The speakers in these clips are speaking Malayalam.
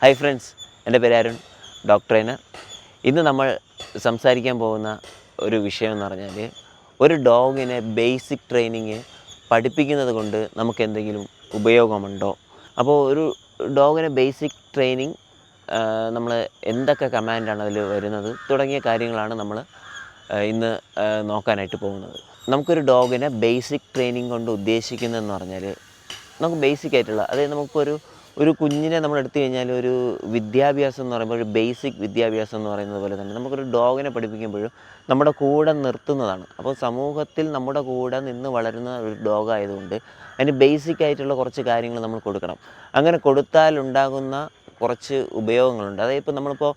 ഹായ് ഫ്രണ്ട്സ് എന്റെ പേര് അരുൺ ഡോക്ടർ ട്രെയിനർ ഇന്ന് നമ്മൾ സംസാരിക്കാൻ പോകുന്ന ഒരു വിഷയം എന്ന് പറഞ്ഞാൽ ഒരു ഡോഗിനെ ബേസിക് ട്രെയിനിങ് പഠിപ്പിക്കുന്നത് കൊണ്ട് നമുക്ക് എന്തെങ്കിലും ഉപയോഗമുണ്ടോ? അപ്പോൾ ഒരു ഡോഗിനെ ബേസിക് ട്രെയിനിങ് നമ്മൾ എന്തൊക്കെ കമാൻഡാണ് അതിൽ വരുന്നത്? തുടങ്ങിയ കാര്യങ്ങളാണ് നമ്മൾ ഇന്ന് നോക്കാനായിട്ട് പോകുന്നത്. നമുക്കൊരു ഡോഗിനെ ബേസിക് ട്രെയിനിങ് കൊണ്ട് ഉദ്ദേശിക്കുന്നതെന്ന് പറഞ്ഞാൽ നമുക്ക് ബേസിക് ആയിട്ടുള്ള അതായത് നമുക്കൊരു ഒരു കുഞ്ഞിനെ നമ്മൾ എടുത്തു കഴിഞ്ഞാൽ ഒരു വിദ്യാഭ്യാസം എന്ന് പറയുമ്പോൾ ഒരു ബേസിക് വിദ്യാഭ്യാസം എന്ന് പറയുന്നത് പോലെ തന്നെ നമുക്കൊരു ഡോഗിനെ പഠിപ്പിക്കുമ്പോഴും നമ്മുടെ കൂടെ നിർത്തുന്നതാണ്. അപ്പോൾ സമൂഹത്തിൽ നമ്മുടെ കൂടെ നിന്ന് വളരുന്ന ഒരു ഡോഗ് ആയതുകൊണ്ട് അതിന് ബേസിക് ആയിട്ടുള്ള കുറച്ച് കാര്യങ്ങൾ നമ്മൾ കൊടുക്കണം. അങ്ങനെ കൊടുത്താൽ ഉണ്ടാകുന്ന കുറച്ച് ഉപയോഗങ്ങളുണ്ട്. അതായത് ഇപ്പോൾ നമ്മളിപ്പോൾ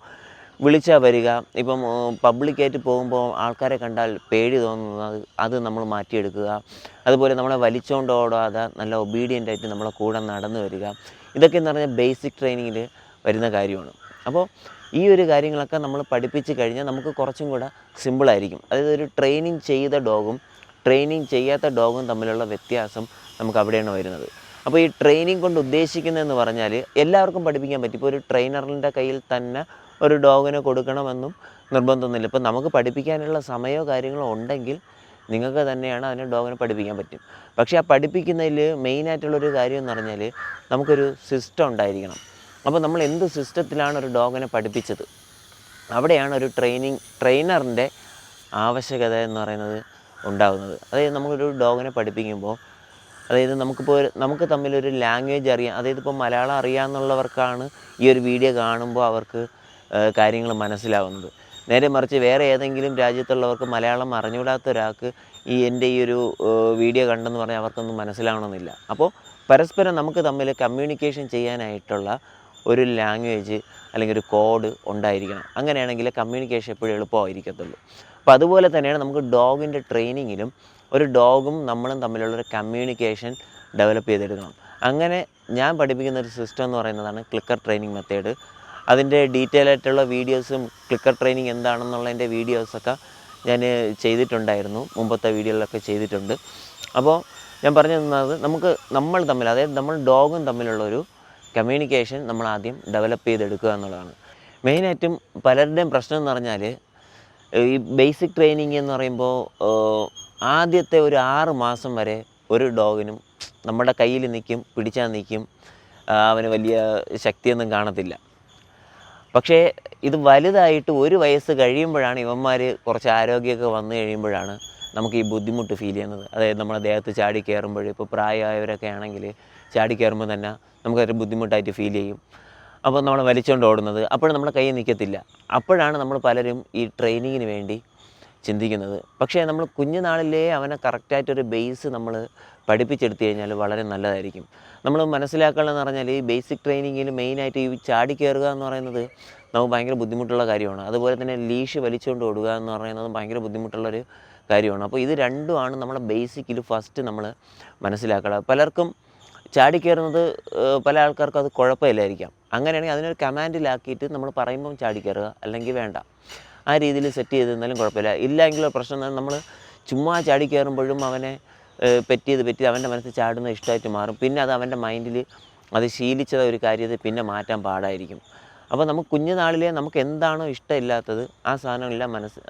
വിളിച്ചാൽ വരിക. ഇപ്പം പബ്ലിക്കായിട്ട് പോകുമ്പോൾ ആൾക്കാരെ കണ്ടാൽ പേടി തോന്നുന്നത് അത് നമ്മൾ മാറ്റിയെടുക്കുക. അതുപോലെ നമ്മളെ വലിച്ചുകൊണ്ട് ഓടാതെ നല്ല ഒബീഡിയന്റ് ആയിട്ട് നമ്മളെ കൂടെ നടന്നു വരിക. ഇതൊക്കെ എന്ന് പറഞ്ഞാൽ ബേസിക് ട്രെയിനിങ്ങിൽ വരുന്ന കാര്യമാണ്. അപ്പോൾ ഈ ഒരു കാര്യങ്ങളൊക്കെ നമ്മൾ പഠിപ്പിച്ച് കഴിഞ്ഞാൽ നമുക്ക് കുറച്ചും കൂടെ സിമ്പിളായിരിക്കും അതായത് ഒരു ട്രെയിനിങ് ചെയ്ത ഡോഗും ട്രെയിനിങ് ചെയ്യാത്ത ഡോഗും തമ്മിലുള്ള വ്യത്യാസം നമുക്ക് അവിടെയാണ് വരുന്നത്. അപ്പോൾ ഈ ട്രെയിനിങ് കൊണ്ട് ഉദ്ദേശിക്കുന്നതെന്ന് പറഞ്ഞാൽ എല്ലാവർക്കും പഠിപ്പിക്കാൻ പറ്റും. ഇപ്പോൾ ഒരു ട്രെയിനറിന്റെ കയ്യിൽ തന്നെ ഒരു ഡോഗിനെ കൊടുക്കണമെന്നും നിർബന്ധമൊന്നുമില്ല. ഇപ്പം നമുക്ക് പഠിപ്പിക്കാനുള്ള സമയമോ കാര്യങ്ങളോ ഉണ്ടെങ്കിൽ നിങ്ങൾക്ക് തന്നെയാണ് അതിനെ ഡോഗിനെ പഠിപ്പിക്കാൻ പറ്റും. പക്ഷേ ആ പഠിപ്പിക്കുന്നതിൽ മെയിനായിട്ടുള്ളൊരു കാര്യം എന്ന് പറഞ്ഞാൽ നമുക്കൊരു സിസ്റ്റം ഉണ്ടായിരിക്കണം. അപ്പോൾ നമ്മൾ എന്ത് സിസ്റ്റത്തിലാണ് ഒരു ഡോഗിനെ പഠിപ്പിച്ചത്? അവിടെയാണ് ഒരു ട്രെയിനിങ് ട്രെയിനറിന്റെ ആവശ്യകത എന്ന് പറയുന്നത് ഉണ്ടാകുന്നത് അതായത് നമ്മളൊരു ഡോഗിനെ പഠിപ്പിക്കുമ്പോൾ അതായത് നമുക്കിപ്പോൾ നമുക്ക് തമ്മിലൊരു ലാംഗ്വേജ് അറിയാം. അതായത് ഇപ്പോൾ മലയാളം അറിയാമെന്നുള്ളവർക്കാണ് ഈ ഒരു വീഡിയോ കാണുമ്പോൾ അവർക്ക് കാര്യങ്ങൾ മനസ്സിലാവുന്നത്. നേരെ മറിച്ച് വേറെ ഏതെങ്കിലും രാജ്യത്തുള്ളവർക്ക് മലയാളം അറിഞ്ഞുകൂടാത്ത ഒരാൾക്ക് ഈ എന്റെ ഈ ഒരു വീഡിയോ കണ്ടെന്ന് പറഞ്ഞാൽ അവർക്കൊന്നും മനസ്സിലാവണമെന്നില്ല. അപ്പോൾ പരസ്പരം നമുക്ക് തമ്മിൽ കമ്മ്യൂണിക്കേഷൻ ചെയ്യാനായിട്ടുള്ള ഒരു ലാംഗ്വേജ് അല്ലെങ്കിൽ ഒരു കോഡ് ഉണ്ടായിരിക്കണം. അങ്ങനെയാണെങ്കിൽ കമ്മ്യൂണിക്കേഷൻ എപ്പോഴും എളുപ്പമായിരിക്കത്തുള്ളൂ. അപ്പോൾ അതുപോലെ തന്നെയാണ് നമുക്ക് ഡോഗിന്റെ ട്രെയിനിങ്ങിലും ഒരു ഡോഗും നമ്മളും തമ്മിലുള്ളൊരു കമ്മ്യൂണിക്കേഷൻ ഡെവലപ്പ് ചെയ്തെടുക്കണം. അങ്ങനെ ഞാൻ പഠിപ്പിക്കുന്ന ഒരു സിസ്റ്റം എന്ന് പറയുന്നതാണ് ക്ലിക്കർ ട്രെയിനിങ് മെത്തേഡ് അതിന്റെ ഡീറ്റെയിൽ ആയിട്ടുള്ള വീഡിയോസും ക്ലിക്കർ ട്രെയിനിങ് എന്താണെന്നുള്ളതിന്റെ വീഡിയോസൊക്കെ ഞാൻ ചെയ്തിട്ടുണ്ടായിരുന്നു. മുമ്പത്തെ വീഡിയോയിലൊക്കെ ചെയ്തിട്ടുണ്ട്. അപ്പോൾ ഞാൻ പറഞ്ഞു തന്നത് നമുക്ക് നമ്മൾ തമ്മിൽ അതായത് നമ്മൾ ഡോഗും തമ്മിലുള്ള ഒരു കമ്മ്യൂണിക്കേഷൻ നമ്മൾ ആദ്യം ഡെവലപ്പ് ചെയ്തെടുക്കുക എന്നുള്ളതാണ്. മെയിനായിട്ടും പലരുടെയും പ്രശ്നം എന്ന് പറഞ്ഞാൽ ഈ ബേസിക് ട്രെയിനിങ് എന്ന് പറയുമ്പോൾ ആദ്യത്തെ ഒരു ആറ് മാസം വരെ ഒരു ഡോഗിനും നമ്മുടെ കയ്യിൽ നിൽക്കും പിടിച്ചാൽ നിൽക്കും അവന് വലിയ ശക്തിയൊന്നും കാണത്തില്ല. പക്ഷേ ഇത് വലുതായിട്ട് ഒരു വയസ്സ് കഴിയുമ്പോഴാണ് ഇവന്മാർ കുറച്ച് ആരോഗ്യമൊക്കെ വന്നു കഴിയുമ്പോഴാണ് നമുക്ക് ഈ ബുദ്ധിമുട്ട് ഫീൽ ചെയ്യുന്നത്. അതായത് നമ്മുടെ ദേഹത്ത് ചാടി കയറുമ്പോൾ ഇപ്പോൾ പ്രായമായവരൊക്കെ ആണെങ്കിൽ ചാടി കയറുമ്പോൾ തന്നെ നമുക്കൊരു ബുദ്ധിമുട്ടായിട്ട് ഫീൽ ചെയ്യും. അപ്പോൾ നമ്മൾ വലിച്ചുകൊണ്ട് ഓടുന്നത് അപ്പോഴും നമ്മുടെ കൈ നിൽക്കത്തില്ല അപ്പോഴാണ് നമ്മൾ പലരും ഈ ട്രെയിനിങ്ങിന് വേണ്ടി ചിന്തിക്കുന്നത്. പക്ഷേ നമ്മൾ കുഞ്ഞുനാളിലേ അവനെ കറക്റ്റായിട്ടൊരു ബേസ് നമ്മൾ പഠിപ്പിച്ചെടുത്തു കഴിഞ്ഞാൽ വളരെ നല്ലതായിരിക്കും. നമ്മൾ മനസ്സിലാക്കണമെന്ന് പറഞ്ഞാൽ ഈ ബേസിക് ട്രെയിനിങ്ങിൽ മെയിനായിട്ട് ഈ ചാടി കയറുക എന്ന് പറയുന്നത് നമുക്ക് ഭയങ്കര ബുദ്ധിമുട്ടുള്ള കാര്യമാണ്. അതുപോലെ തന്നെ ലീഷ് വലിച്ചുകൊണ്ട് ഓടുക എന്ന് പറയുന്നത് ഭയങ്കര ബുദ്ധിമുട്ടുള്ളൊരു കാര്യമാണ്. അപ്പോൾ ഇത് രണ്ടുമാണ് നമ്മുടെ ബേസിക്കിൽ ഫസ്റ്റ് നമ്മൾ മനസ്സിലാക്കണം. പലർക്കും ചാടി കയറുന്നത് പല ആൾക്കാർക്കും അത് കുഴപ്പമില്ലായിരിക്കാം. അങ്ങനെയാണെങ്കിൽ അതിനൊരു കമാൻഡിലാക്കിയിട്ട് നമ്മൾ പറയുമ്പം ചാടി കയറുക അല്ലെങ്കിൽ വേണ്ട. ആ രീതിയിൽ സെറ്റ് ചെയ്ത് തന്നാലും കുഴപ്പമില്ല ഇല്ലെങ്കിൽ പ്രശ്നം നമ്മൾ ചുമ്മാ ചാടി കയറുമ്പോഴും അവനെ പെറ്റിയത് പെറ്റി അവന്റെ മനസ്സിൽ ചാടുന്ന ഇഷ്ടമായിട്ട് മാറും. പിന്നെ അത് അവന്റെ മൈൻഡിൽ അത് ശീലിച്ചത് ഒരു കാര്യത്തെ പിന്നെ മാറ്റാൻ പാടായിരിക്കും. അപ്പോൾ നമുക്ക് കുഞ്ഞുനാളിലെ നമുക്ക് എന്താണോ ഇഷ്ടമില്ലാത്തത് ആ സാധനങ്ങളെല്ലാം മനസ്സ്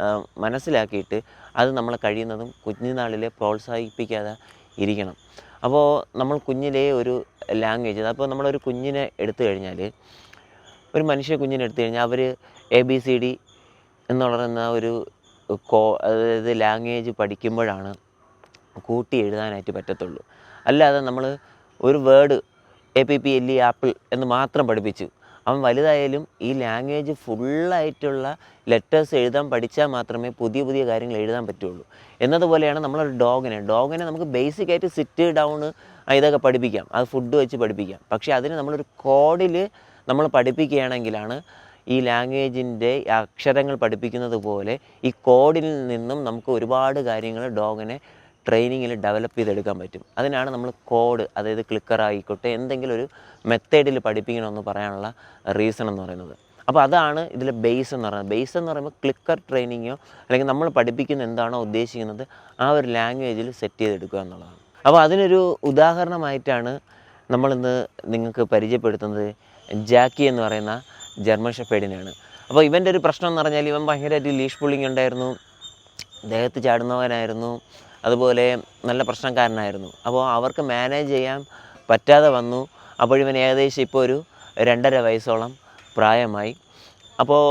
മനസ്സിലാക്കിയിട്ട് അത് നമ്മളെ കഴിയുന്നതും കുഞ്ഞുനാളിലെ പ്രോത്സാഹിപ്പിക്കാതെ ഇരിക്കണം. അപ്പോൾ നമ്മൾ കുഞ്ഞിലെ ഒരു ലാംഗ്വേജ് അപ്പോൾ നമ്മളൊരു കുഞ്ഞിനെ എടുത്തു കഴിഞ്ഞാൽ ഒരു മനുഷ്യ കുഞ്ഞിനെ എടുത്തു കഴിഞ്ഞാൽ അവർ എ ബി സി ഡി എന്ന് പറയുന്ന ഒരു കോ അതായത് ലാംഗ്വേജ് പഠിക്കുമ്പോഴാണ് കൂട്ടി എഴുതാനായിട്ട് പറ്റത്തുള്ളൂ. അല്ലാതെ നമ്മൾ ഒരു word A P P L E apple എന്ന് മാത്രം പഠിപ്പിച്ചു. അവൻ വലുതായാലും ഈ ലാംഗ്വേജ് ഫുള്ളായിട്ടുള്ള ലെറ്റേഴ്സ് എഴുതാൻ പഠിച്ചാൽ മാത്രമേ പുതിയ പുതിയ കാര്യങ്ങൾ എഴുതാൻ പറ്റുള്ളൂ. എന്നതുപോലെയാണ് നമ്മളൊരു ഡോഗിനെ ഡോഗിനെ നമുക്ക് ബേസിക് ആയിട്ട് സിറ്റ് ഡൗൺ ഇതൊക്കെ പഠിപ്പിക്കാം. അത് ഫുഡ് വെച്ച് പഠിപ്പിക്കാം. പക്ഷേ അതിന് നമ്മളൊരു കോഡിൽ നമ്മൾ പഠിപ്പിക്കുകയാണെങ്കിലാണ് ഈ ലാംഗ്വേജിന്റെ അക്ഷരങ്ങൾ പഠിപ്പിക്കുന്നത് പോലെ ഈ കോഡിൽ നിന്നും നമുക്ക് ഒരുപാട് കാര്യങ്ങൾ ഡോഗിനെ ട്രെയിനിങ്ങിൽ ഡെവലപ്പ് ചെയ്തെടുക്കാൻ പറ്റും. അതിനാണ് നമ്മൾ കോഡ് അതായത് ക്ലിക്കർ ആയിക്കോട്ടെ എന്തെങ്കിലും ഒരു മെത്തേഡിൽ പഠിപ്പിക്കണമെന്ന് പറയാനുള്ള റീസൺ എന്ന് പറയുന്നത്. അപ്പോൾ അതാണ് ഇതിലെ ബേസ് എന്ന് പറയുന്നത്. ബേസ് എന്ന് പറയുമ്പോൾ ക്ലിക്കർ ട്രെയിനിങ്ങോ അല്ലെങ്കിൽ നമ്മൾ പഠിപ്പിക്കുന്ന എന്താണോ ഉദ്ദേശിക്കുന്നത് ആ ഒരു ലാംഗ്വേജിൽ സെറ്റ് ചെയ്തെടുക്കുക എന്നുള്ളതാണ്. അപ്പോൾ അതിനൊരു ഉദാഹരണമായിട്ടാണ് നമ്മളിന്ന് നിങ്ങൾക്ക് പരിചയപ്പെടുത്തുന്നത് ജാക്കി എന്ന് പറയുന്ന ജർമ്മൻ ഷെപ്പേഡിനാണ് അപ്പോൾ ഇവന്റെ ഒരു പ്രശ്നം എന്ന് പറഞ്ഞാൽ ഇവൻ ഭയങ്കരമായിട്ട് ലീഷ് പുള്ളിങ് ഉണ്ടായിരുന്നു. ദേഹത്ത് ചാടുന്നവനായിരുന്നു. അതുപോലെ നല്ല പ്രശ്നക്കാരനായിരുന്നു. അപ്പോൾ അവർക്ക് മാനേജ് ചെയ്യാൻ പറ്റാതെ വന്നു. അപ്പോൾ ഇവൻ ഏകദേശം ഇപ്പോൾ ഒരു രണ്ടര വയസ്സോളം പ്രായമായി. അപ്പോൾ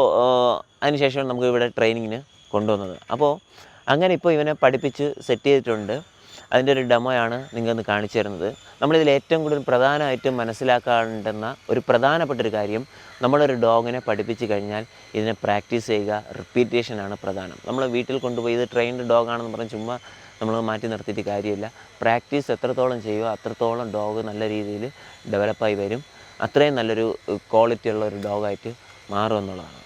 അതിനുശേഷം നമുക്ക് ഇവിടെ ട്രെയിനിങ്ങിന് കൊണ്ടുവന്നത്. അപ്പോൾ അങ്ങനെ ഇപ്പോൾ ഇവനെ പഠിപ്പിച്ച് സെറ്റ് ചെയ്തിട്ടുണ്ട്. അതിന്റെ ഒരു ഡെമോയാണ് നിങ്ങൾക്ക് കാണിച്ചു തരുന്നത്. നമ്മളിതിൽ ഏറ്റവും കൂടുതൽ പ്രധാനമായിട്ടും മനസ്സിലാക്കേണ്ടുന്ന ഒരു പ്രധാനപ്പെട്ട ഒരു കാര്യം നമ്മളൊരു ഡോഗിനെ പഠിപ്പിച്ച് കഴിഞ്ഞാൽ ഇതിനെ പ്രാക്ടീസ് ചെയ്യുക റിപ്പീറ്റേഷനാണ് പ്രധാനം. നമ്മൾ വീട്ടിൽ കൊണ്ടുപോയി ഇത് ട്രെയിൻഡ് ഡോഗാണെന്ന് പറഞ്ഞ് ചുമ്മാ നമ്മൾ മാറ്റി നിർത്തിയിട്ട് കാര്യമില്ല. പ്രാക്ടീസ് എത്രത്തോളം ചെയ്യുമോ അത്രത്തോളം ഡോഗ് നല്ല രീതിയിൽ ഡെവലപ്പായി വരും. അത്രയും നല്ലൊരു ക്വാളിറ്റി ഉള്ള ഒരു ഡോഗായിട്ട് മാറുമെന്നുള്ളതാണ്.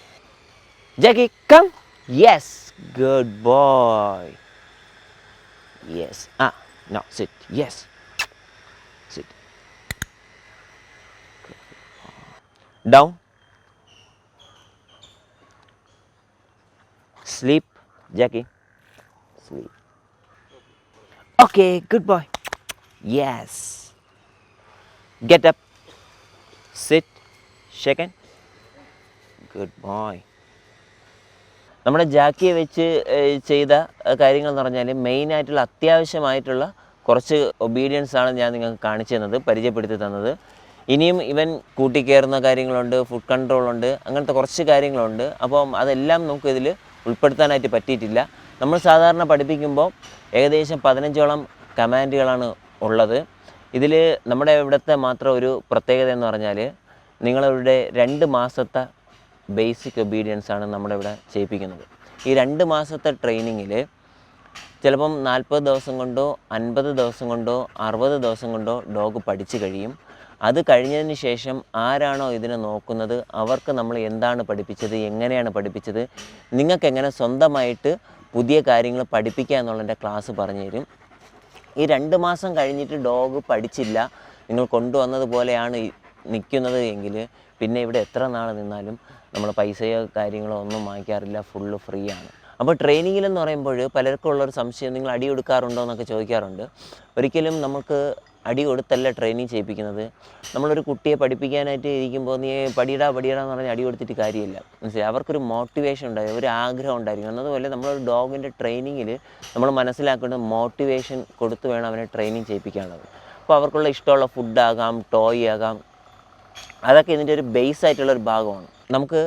Jaggi come yes good boy Yes. Ah, no, sit. Yes. Sit. Down. Sleep, Jackie. Sleep. Okay, good boy. Yes. Get up. Sit. Shaken. Good boy. നമ്മുടെ ജാക്കിയെ വെച്ച് ചെയ്ത കാര്യങ്ങൾ എന്ന് പറഞ്ഞാൽ മെയിനായിട്ടുള്ള അത്യാവശ്യമായിട്ടുള്ള കുറച്ച് ഒബീഡിയൻസ് ആണ് ഞാൻ നിങ്ങൾക്ക് കാണിച്ചു തന്നത് പരിചയപ്പെടുത്തി തന്നത്. ഇനിയും ഇവൻ കൂട്ടിക്കയറുന്ന കാര്യങ്ങളുണ്ട് ഫുഡ് കൺട്രോൾ ഉണ്ട് അങ്ങനത്തെ കുറച്ച് കാര്യങ്ങളുണ്ട്. അപ്പം അതെല്ലാം നമുക്ക് ഇതിൽ ഉൾപ്പെടുത്താനായിട്ട് പറ്റിയിട്ടില്ല. നമ്മൾ സാധാരണ പഠിപ്പിക്കുമ്പോൾ ഏകദേശം പതിനഞ്ചോളം കമാൻഡുകളാണ് ഉള്ളത്. ഇതിൽ നമ്മുടെ ഇവിടുത്തെ മാത്രം ഒരു പ്രത്യേകത എന്ന് പറഞ്ഞാൽ നിങ്ങളുടെ രണ്ട് മാസത്തെ ബേസിക് ഒബീഡിയൻസ് ആണ് നമ്മുടെ ഇവിടെ ചെയ്യിപ്പിക്കുന്നത്. ഈ രണ്ട് മാസത്തെ ട്രെയിനിങ്ങിൽ ചിലപ്പം നാൽപ്പത് ദിവസം കൊണ്ടോ അൻപത് ദിവസം കൊണ്ടോ അറുപത് ദിവസം കൊണ്ടോ ഡോഗ് പഠിച്ചു കഴിയും. അത് കഴിഞ്ഞതിന് ശേഷം ആരാണോ ഇതിനെ നോക്കുന്നത് അവർക്ക് നമ്മൾ എന്താണ് പഠിപ്പിച്ചത് എങ്ങനെയാണ് പഠിപ്പിച്ചത് നിങ്ങൾക്ക് എങ്ങനെ സ്വന്തമായിട്ട് പുതിയ കാര്യങ്ങൾ പഠിപ്പിക്കുക എന്നുള്ളതിന്റെ ക്ലാസ് പറഞ്ഞു തരും. ഈ രണ്ട് മാസം കഴിഞ്ഞിട്ട് ഡോഗ് പഠിച്ചില്ല നിങ്ങൾ കൊണ്ടുവന്നതുപോലെയാണ് നിൽക്കുന്നത് എങ്കിൽ പിന്നെ ഇവിടെ എത്ര നാൾ നിന്നാലും നമ്മൾ പൈസയോ കാര്യങ്ങളോ ഒന്നും വാങ്ങിക്കാറില്ല ഫുള്ള് ഫ്രീ ആണ്. അപ്പോൾ ട്രെയിനിങ്ങിലെന്ന് പറയുമ്പോൾ പലർക്കും ഉള്ളൊരു സംശയം നിങ്ങൾ അടി കൊടുക്കാറുണ്ടോ? എന്നൊക്കെ ചോദിക്കാറുണ്ട്. ഒരിക്കലും നമുക്ക് അടി കൊടുത്തല്ല ട്രെയിനിങ് ചെയ്യിപ്പിക്കുന്നത്. നമ്മളൊരു കുട്ടിയെ പഠിപ്പിക്കാനായിട്ട് ഇരിക്കുമ്പോൾ നീ പടിയിടാ പടിയിടാ എന്ന് പറഞ്ഞ് അടി കൊടുത്തിട്ട് കാര്യമില്ല. മനസ്സിലായി? അവർക്കൊരു മോട്ടിവേഷൻ ഉണ്ടായി ഒരു ആഗ്രഹം ഉണ്ടായിരിക്കും. എന്നതുപോലെ നമ്മളൊരു ഡോഗിന്റെ ട്രെയിനിങ്ങിൽ നമ്മൾ മനസ്സിലാക്കേണ്ട മോട്ടിവേഷൻ കൊടുത്ത് വേണം അവനെ ട്രെയിനിങ് ചെയ്യിപ്പിക്കാനുള്ളത്. അപ്പോൾ അവർക്കുള്ള ഇഷ്ടമുള്ള ഫുഡാകാം ടോയ് ആകാം അതൊക്കെ ഇതിന്റെ ഒരു ബേസ് ആയിട്ടുള്ള ഒരു ഭാഗമാണ്. നമുക്ക്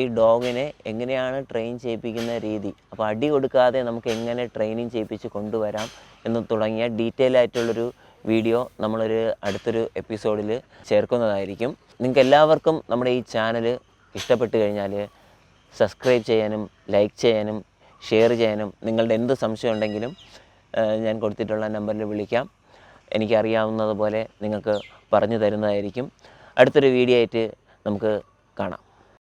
ഈ ഡോഗിനെ എങ്ങനെയാണ് ട്രെയിൻ ചെയ്യിപ്പിക്കുന്ന രീതി അപ്പോൾ അടി കൊടുക്കാതെ നമുക്ക് എങ്ങനെ ട്രെയിനിങ് ചെയ്യിപ്പിച്ച് കൊണ്ടുവരാം എന്ന് തുടങ്ങിയ ഡീറ്റെയിൽ ആയിട്ടുള്ളൊരു വീഡിയോ നമ്മളൊരു അടുത്തൊരു എപ്പിസോഡിൽ ചേർക്കുന്നതായിരിക്കും. നിങ്ങൾക്ക് എല്ലാവർക്കും നമ്മുടെ ഈ ചാനൽ ഇഷ്ടപ്പെട്ട് കഴിഞ്ഞാൽ സബ്സ്ക്രൈബ് ചെയ്യാനും ലൈക്ക് ചെയ്യാനും ഷെയർ ചെയ്യാനും നിങ്ങളുടെ എന്ത് സംശയം ഉണ്ടെങ്കിലും ഞാൻ കൊടുത്തിട്ടുള്ള നമ്പറിൽ വിളിക്കാം. എനിക്കറിയാവുന്നതുപോലെ നിങ്ങൾക്ക് പറഞ്ഞു തരുന്നതായിരിക്കും. അടുത്തൊരു വീഡിയോ ആയിട്ട് നമുക്ക് കാണാം.